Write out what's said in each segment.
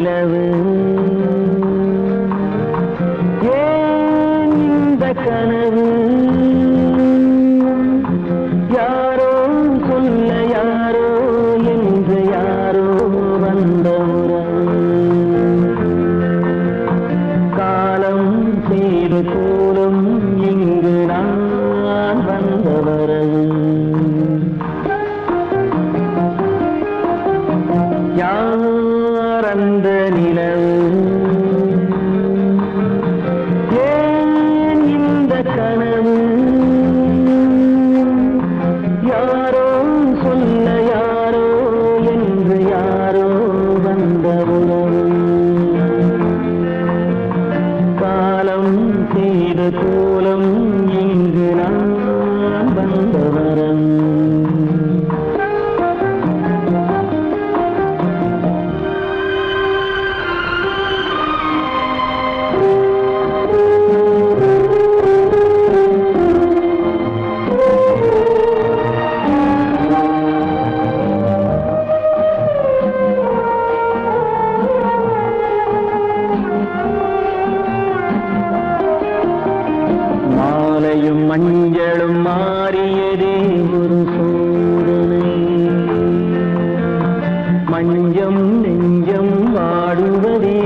நிலவு நெஞ்சம் நெஞ்சம் வாடுவதே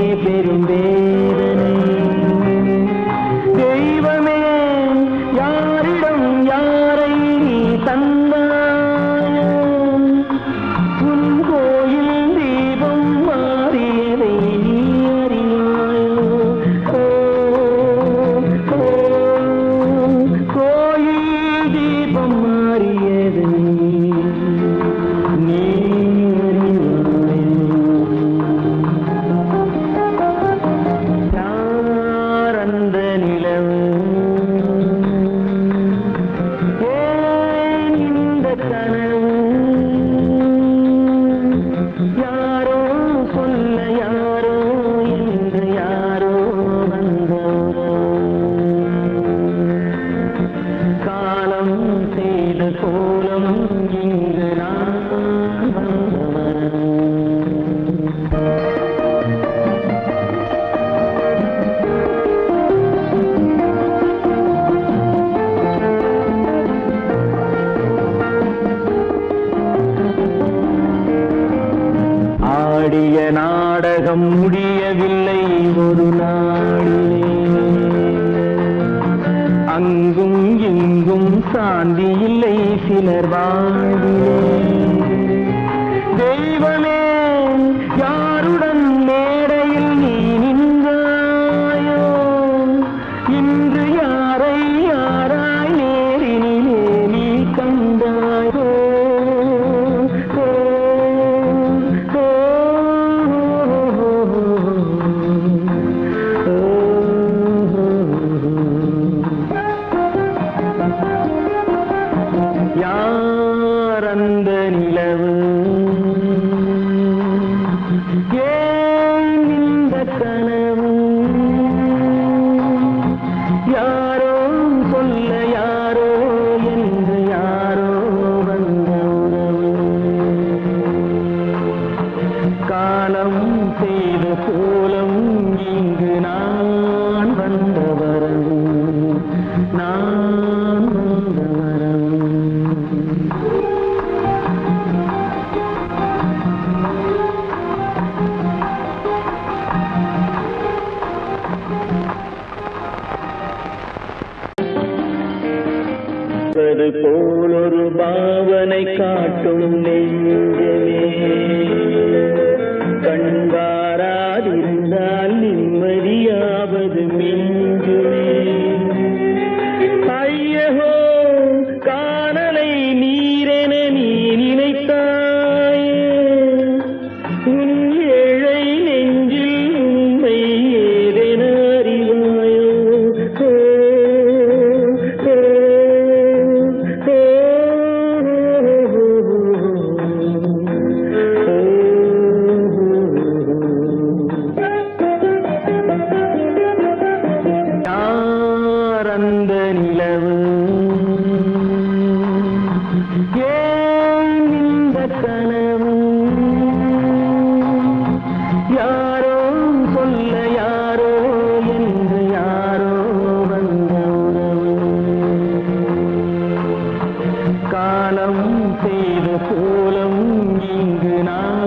கோலம் இங்கு நான் ஆடிய நாடகம் முடியவில்லை ஒரு நாளிலே. அங்கும் சாந்தி இல்லை. சிலர் வாழ்விலே தெய்வமே என்பது போலொரு பாவனை காட்டும் நெஞ்சமே. செய்த கோலம் இங்கு நான்